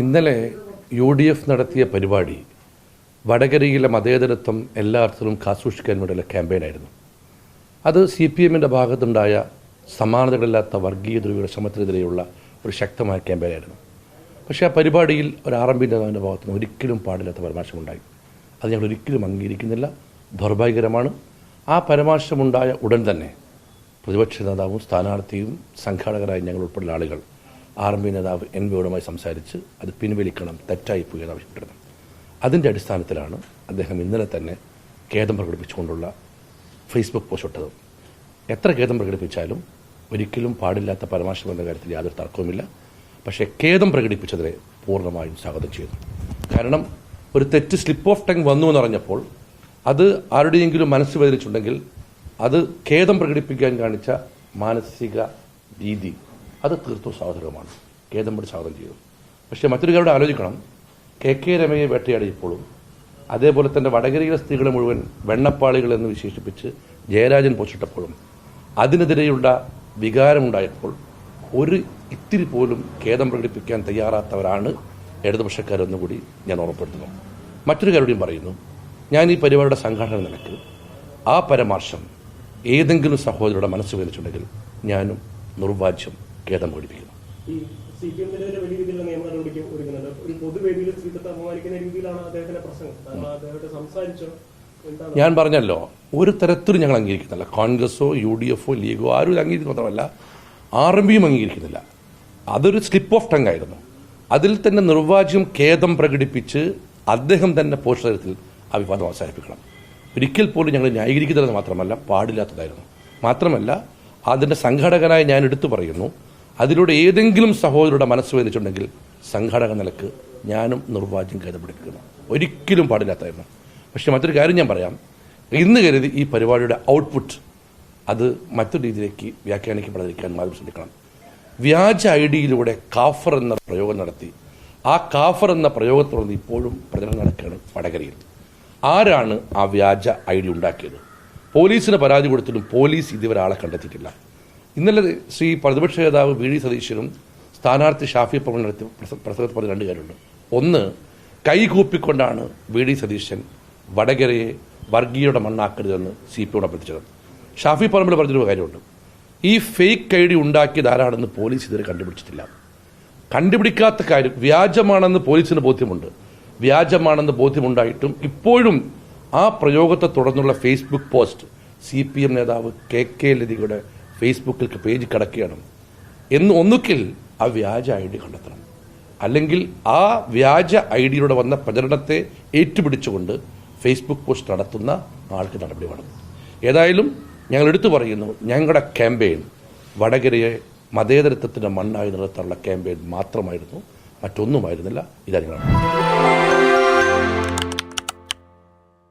ഇന്നലെ U D F നടത്തിയ പരിപാടി വടകരയിലെ മതേതരത്വം എല്ലാ അർത്ഥത്തിലും കാസൂക്ഷിക്കാൻ വേണ്ടിയുള്ള ക്യാമ്പയിനായിരുന്നു അത് സി പി എമ്മിന്റെ ഭാഗത്തുണ്ടായ സമാനതകളില്ലാത്ത വർഗീയ ധ്രുവിയുടെ ശ്രമത്തിനെതിരെയുള്ള ഒരു ശക്തമായ ക്യാമ്പയിനായിരുന്നു പക്ഷേ ആ പരിപാടിയിൽ ഒരു ആർ എം പി നേതാവിന്റെ ഭാഗത്തു നിന്ന് ഒരിക്കലും പാടില്ലാത്ത പരാമർശമുണ്ടായി. അത് ഞങ്ങൾ ഒരിക്കലും അംഗീകരിക്കുന്നില്ല ദൗർഭാഗ്യകരമാണ്. ആ പരാമർശമുണ്ടായ ഉടൻ തന്നെ പ്രതിപക്ഷ നേതാവും സ്ഥാനാർത്ഥിയും സംഘാടകരായ ഞങ്ങൾ ഉൾപ്പെടെയുള്ള ആളുകൾ ആർ എം പി നേതാവ് എൻ വിയോടുമായി സംസാരിച്ച് അത് പിൻവലിക്കണം തെറ്റായിപ്പോയി എന്ന് ആവശ്യപ്പെട്ടിരുന്നു. അതിന്റെ അടിസ്ഥാനത്തിലാണ് അദ്ദേഹം ഇന്നലെ തന്നെ ഖേദം പ്രകടിപ്പിച്ചുകൊണ്ടുള്ള ഫേസ്ബുക്ക് പോസ്റ്റ് ഇട്ടത്. എത്ര ഖേദം പ്രകടിപ്പിച്ചാലും ഒരിക്കലും പാടില്ലാത്ത പരാമർശം എന്ന കാര്യത്തിൽ യാതൊരു തർക്കവുമില്ല. പക്ഷേ ഖേദം പ്രകടിപ്പിച്ചതിനെ പൂർണമായും സ്വാഗതം ചെയ്തു കാരണം ഒരു തെറ്റ് സ്ലിപ്പ് ഓഫ് ടങ് വന്നു എന്ന് പറഞ്ഞപ്പോൾ അത് ആരുടെയെങ്കിലും മനസ്സ് വേദനിച്ചുണ്ടെങ്കിൽ അത് ഖേദം പ്രകടിപ്പിക്കാൻ കാണിച്ച മാനസിക രീതി അത് തീർത്തും സാധകമാണ് കേതമ്പടി പടി സ്വാഗതം ചെയ്തു. പക്ഷേ മറ്റൊരു കാര്യം ആലോചിക്കണം. കെ കെ രമയെ വേട്ടയാടിയപ്പോഴും അതേപോലെ തന്നെ വടകരയിലെ സ്ത്രീകളെ മുഴുവൻ വെണ്ണപ്പാളികൾ എന്ന് വിശേഷിപ്പിച്ച് ജയരാജൻ പൊച്ചിട്ടപ്പോഴും അതിനെതിരെയുള്ള വികാരമുണ്ടായപ്പോൾ ഒരു ഇത്തിരി പോലും ഖേദം പ്രകടിപ്പിക്കാൻ തയ്യാറാത്തവരാണ് ഇടതുപക്ഷക്കാരെന്നുകൂടി ഞാൻ ഓർമ്മപ്പെടുത്തുന്നു. മറ്റൊരു കാര്യവും പറയുന്നു. ഞാൻ ഈ പരിപാടിയുടെ സംഘാടന നിലയ്ക്ക് ആ പരാമർശം ഏതെങ്കിലും സഹോദരിയുടെ മനസ്സ് വേദിച്ചിട്ടുണ്ടെങ്കിൽ ഞാനും നിർവാജ്യം ഖേദം പ്രകടിപ്പിക്കുന്നു ഈ സി പി എമ്മിനെതിരെ വലിയ രീതിയിലുള്ള നിയമ നടപടിക്ക് ഒരുങ്ങുന്നുണ്ട് ഒരു പൊതുവേദിയിൽ സ്ത്രീത്വത്തെ അപമാനിക്കുന്ന രീതിയിലാണ് അദ്ദേഹത്തിന്റെ പ്രസംഗം. കാരണം അദ്ദേഹത്തെ സംസാരിച്ചോ ഞാൻ പറഞ്ഞല്ലോ ഒരു തരത്തിലും ഞങ്ങൾ അംഗീകരിക്കുന്നില്ല. കോൺഗ്രസോ യു ഡി എഫോ ലീഗോ ആരും അംഗീകരിക്കുന്ന മാത്രമല്ല ആർ എം പിയും അംഗീകരിക്കുന്നില്ല. അതൊരു സ്ലിപ്പ് ഓഫ് ടങ് ആയിരുന്നു. അതിൽ തന്നെ നിർവാചകം ഖേദം പ്രകടിപ്പിച്ച് അദ്ദേഹം തന്നെ പോഷകത്തിൽ ആ വിവാദം അവസാനിപ്പിക്കണം. ഒരിക്കൽ പോലും ഞങ്ങൾ ന്യായീകരിക്കുന്നതെന്ന് മാത്രമല്ല പാടില്ലാത്തതായിരുന്നു. മാത്രമല്ല അതിന്റെ സംഘടകനായി ഞാൻ എടുത്തു പറയുന്നു അതിലൂടെ ഏതെങ്കിലും സഹോദരരുടെ മനസ്സ് വേദിച്ചിട്ടുണ്ടെങ്കിൽ സംഘാടക നിലയ്ക്ക് ഞാനും നിർവാചം ഖേദം ഒരിക്കലും പാടില്ലാത്തായിരുന്നു പക്ഷെ മറ്റൊരു കാര്യം ഞാൻ പറയാം. ഇന്ന് കരുതി ഈ പരിപാടിയുടെ ഔട്ട്പുട്ട് അത് മറ്റൊരു രീതിയിലേക്ക് വ്യാഖ്യാനിക്കപ്പെടാതിരിക്കാൻ മാത്രം ശ്രദ്ധിക്കണം. വ്യാജ ഐ ഡിയിലൂടെ കാഫർ എന്ന പ്രയോഗം നടത്തി. ആ കാഫർ എന്ന പ്രയോഗത്തോടൊന്ന് ഇപ്പോഴും പ്രചരണം നടക്കുകയാണ് വടകരയിൽ. ആരാണ് ആ വ്യാജ ഐ ഡി ഉണ്ടാക്കിയത്? പോലീസിന് പരാതി കൊടുത്തിട്ടും പോലീസ് ഇതുവരെ ആളെ കണ്ടെത്തിയിട്ടില്ല. ഇന്നലെ ശ്രീ പ്രതിപക്ഷ നേതാവ് വി ഡി സതീശനും സ്ഥാനാർത്ഥി ഷാഫി പവൻ നടത്തി പ്രസ- പ്രസംഗത്തിൽ പറഞ്ഞ രണ്ട് കാര്യമുണ്ട്. ഒന്ന് കൈകൂപ്പിക്കൊണ്ടാണ് വി ഡി സതീശൻ വടകരയെ വർഗീയയുടെ മണ്ണാക്കരുതെന്ന് സി പി യോട് അഭ്യർത്ഥിച്ചത്. ഷാഫി പറമ്പിൽ പറഞ്ഞൊരു കാര്യമുണ്ട്. ഈ ഫേക്ക് ഐ ഡി ഉണ്ടാക്കിയത് ആരാണെന്ന് പോലീസ് ഇതുവരെ കണ്ടുപിടിച്ചിട്ടില്ല. കണ്ടുപിടിക്കാത്ത കാര്യം വ്യാജമാണെന്ന് പോലീസിന് ബോധ്യമുണ്ട്. വ്യാജമാണെന്ന് ബോധ്യമുണ്ടായിട്ടും ഇപ്പോഴും ആ പ്രയോഗത്തെ തുടർന്നുള്ള Facebook post C P M നേതാവ് കെ കെ ലതികയുടെ ഫേസ്ബുക്കിൽ പേജ് കിടക്കുകയാണ്. എന്ന് ഒന്നുകിൽ ആ വ്യാജ ഐ ഡി കണ്ടെത്തണം. അല്ലെങ്കിൽ ആ വ്യാജ ഐ ഡിയിലൂടെ വന്ന പ്രചരണത്തെ ഏറ്റുപിടിച്ചുകൊണ്ട് ഫേസ്ബുക്ക് പോസ്റ്റ് നടത്തുന്ന ആൾക്ക് നടപടി വേണം. ഏതായാലും ഞങ്ങൾ എടുത്തു പറയുന്നു ഞങ്ങളുടെ ക്യാമ്പയിൻ വടകരയെ മതേതരത്വത്തിന്റെ മണ്ണായി നിർത്താനുള്ള ക്യാമ്പയിൻ മാത്രമായിരുന്നു മറ്റൊന്നുമായിരുന്നില്ല. ഇതാ ഞങ്ങൾ